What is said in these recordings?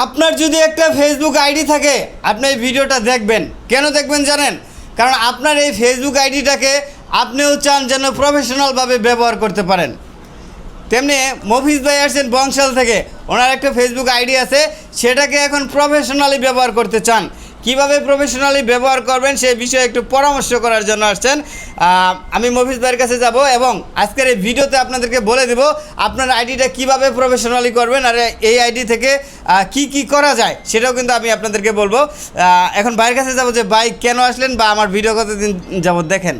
আপনার যদি একটা ফেসবুক আইডি থাকে, আপনি এই ভিডিওটা দেখবেন। কেন দেখবেন জানেন? কারণ আপনার এই ফেসবুক আইডিটাকে আপনিও চান যেন প্রফেশনালভাবে ব্যবহার করতে পারেন। তেমনি মফিজ ভাই আসছেন বংশাল থেকে, ওনার একটা ফেসবুক আইডি আছে, সেটাকে এখন প্রফেশনালি ব্যবহার করতে চান। কীভাবে প্রফেশনালি ব্যবহার করবেন সেই বিষয়ে একটু পরামর্শ করার জন্য আসছেন। আমি মফিজ ভাইয়ের কাছে যাব এবং আজকের এই ভিডিওতে আপনাদেরকে বলে দেব আপনার আইডিটা কীভাবে প্রফেশনালি করবেন আর এই আইডি থেকে কি কি করা যায় সেটাও কিন্তু আমি আপনাদেরকে বলব। এখন ভাইয়ের কাছে যাব যে, ভাই, কেন আসলেন বা আমার ভিডিও কতদিন যাবত দেখেন?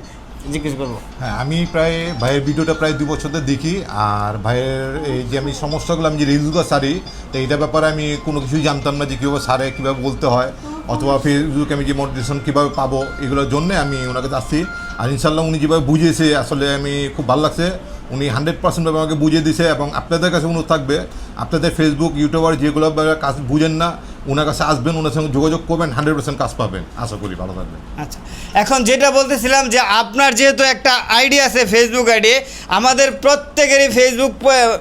জিজ্ঞেস করব। হ্যাঁ আমি প্রায়, ভাইয়ের ভিডিওটা প্রায় দু বছর দেখি আর ভাইয়ের এই যে আমি সমস্যাগুলো, আমি যে রিলসগুলো সারি তো এইটার ব্যাপারে আমি কোনো কিছুই জানতাম না যে কীভাবে সারে কীভাবে বলতে হয়। অথবা ফেসবুকে আমি যে মোটিভেশন কীভাবে পাবো এগুলোর জন্য আমি ওনাকে আসছি। আর ইনশাল্লাহ উনি যেভাবে বুঝিয়েছে, আসলে আমি খুব ভালো লাগছে। উনি হান্ড্রেড পার্সেন্ট আমাকে বুঝিয়ে দিছে এবং আপনাদের কাছে অনুরোধ থাকবে, আপনাদের ফেসবুক ইউটিউবার যেগুলো কাজ বুঝেন না ওনার কাছে আসবেন ওনার সঙ্গে যোগাযোগ করবেন হান্ড্রেড পার্সেন্ট কাজ পাবেন। আশা করি ভালো থাকবেন। আচ্ছা এখন যেটা বলতেছিলাম যে আপনার যেহেতু একটা আইডি আছে ফেসবুক আইডি, আমাদের প্রত্যেকেরই ফেসবুক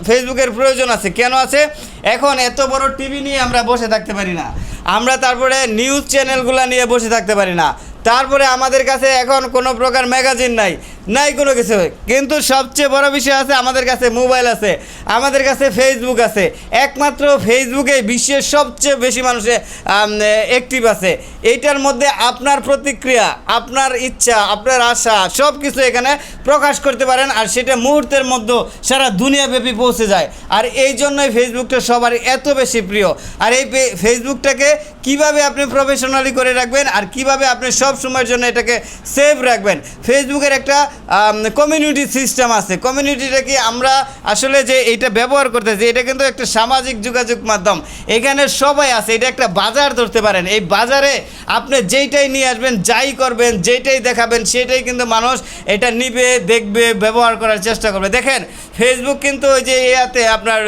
ফেসবুকের প্রয়োজন আছে। কেন আছে? এখন এত বড় টিভি নিয়ে আমরা বসে থাকতে পারি না। আমরা তারপরে নিউজ চ্যানেলগুলো নিয়ে বসে থাকতে পারি না। তারপরে আমাদের কাছে এখন কোনো প্রকার ম্যাগাজিন নাই নাই কোনো কিছু। কিন্তু সবচেয়ে বড় বিষয় আছে, আমাদের কাছে মোবাইল আছে, আমাদের কাছে ফেসবুক আছে। একমাত্র ফেসবুকে বিশ্বের সবচেয়ে বেশি মানুষে অ্যাক্টিভ আছে। এইটার মধ্যে আপনার প্রতিক্রিয়া, আপনার ইচ্ছা, আপনার আশা সব কিছু এখানে প্রকাশ করতে পারেন, আর সেটা মুহূর্তের মধ্যে সারা দুনিয়াব্যাপী পৌঁছে যায়। আর এই জন্যই ফেসবুকটা সবার এত বেশি প্রিয়। আর এই ফেসবুকটাকে কীভাবে আপনি প্রফেশনালি করে রাখবেন, আর কীভাবে আপনি সব সময়ের জন্য এটাকে সেভ রাখবেন। ফেসবুকের একটা কমিউনিটি সিস্টেম আছে। কমিউনিটিটা কি আমরা আসলে যে এটা ব্যবহার করতেছি এটা কিন্তু একটা সামাজিক যোগাযোগ মাধ্যম। এখানে সবাই আছে এটা একটা বাজার ধরতে পারেন। এই বাজারে আপনি যেইটাই নিয়ে আসবেন যাই করবেন যেইটাই দেখাবেন সেটাই কিন্তু মানুষ এটা নিবে দেখবে ব্যবহার করার চেষ্টা করবে। দেখেন ফেসবুক কিন্তু ওই যে ইয়াতে আপনার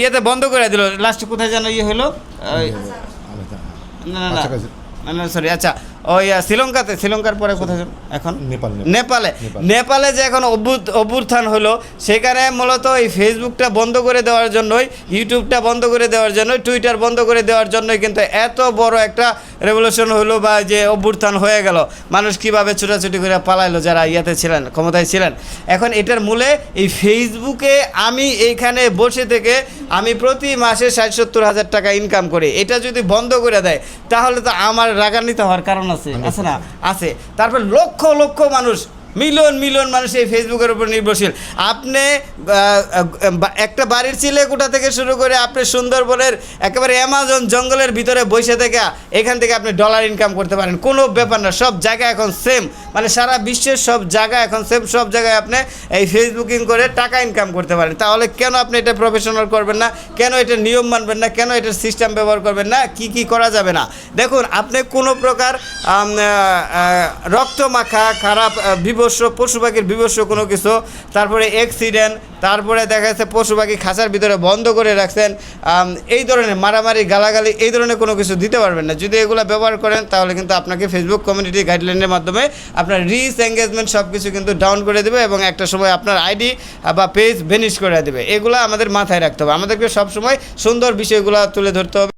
ইয়েতে বন্ধ করে দিল। লাস্টে কোথায় যেন ইয়ে হলো? না না না। না না সরি আচ্ছা। ওই শ্রীলঙ্কাতে শ্রীলঙ্কার পরে কোথায়? এখন নেপাল নেপালে। নেপালে। যে এখন অভ্যুত- অভ্যুত্থান হলো সেখানে মূলত এই ফেসবুকটা বন্ধ করে দেওয়ার জন্যই ইউটিউবটা বন্ধ করে দেওয়ার জন্যই টুইটার বন্ধ করে দেওয়ার জন্যই কিন্তু এত বড় একটা রেভলিউশন হলো বা যে অভ্যুত্থান হয়ে গেল। মানুষ কীভাবে ছুটাছুটি করে পালাইলো যারা ইয়াতে ছিলেন ক্ষমতায় ছিলেন? এখন এটার মূলে এই ফেসবুকে আমি এইখানে বসে থেকে আমি প্রতি মাসে ষাট সত্তর হাজার টাকা ইনকাম করি। এটা যদি বন্ধ করে দেয় তাহলে তো আমার রাগান্বিত হওয়ার কারণ আছে। আছে না? আছে। তারপর লক্ষ লক্ষ মানুষ মিলিয়ন মিলিয়ন মানুষ এই ফেসবুকের উপর নির্ভরশীল। আপনি একটা বাড়ির ছেলে কোটা থেকে শুরু করে আপনি সুন্দরবনের একেবারে অ্যামাজন জঙ্গলের ভিতরে বসে থেকে এখান থেকে আপনি ডলার ইনকাম করতে পারেন। কোনো ব্যাপার না সব জায়গায় এখন সেম মানে সারা বিশ্বের সব জায়গা এখন সেম সব জায়গায় আপনি এই ফেসবুকিং করে টাকা ইনকাম করতে পারেন। তাহলে কেন আপনি এটা প্রফেশনাল করবেন না? কেন এটা নিয়ম মানবেন না? কেন এটার সিস্টেম ব্যবহার করবেন না? কি কি করা যাবে না? দেখুন আপনি কোনো প্রকার রক্ত মাখা খারাপ আহ, বিভৎস পশু পাখির বিভৎস কোনো কিছু। তারপরে অ্যাক্সিডেন্ট তারপরে দেখা যাচ্ছে পশু পাখি খাঁচার ভিতরে বন্ধ করে রাখছেন। এই ধরনের মারামারি, গালাগালি, এই ধরনের কোনো কিছু দিতে পারবেন না। যদি এগুলো ব্যবহার করেন, তাহলে কিন্তু আপনাকে ফেসবুক কমিউনিটি গাইডলাইনের মাধ্যমে আপনার রিচ এঙ্গেজমেন্ট সব কিছু কিন্তু ডাউন করে দেবে এবং একটা সময় আপনার আইডি বা পেজ ভেনিশ করে দেবে। এগুলো আমাদের মাথায় রাখতে হবে। আমাদেরকে সবসময় সুন্দর বিষয়গুলো তুলে ধরতে হবে।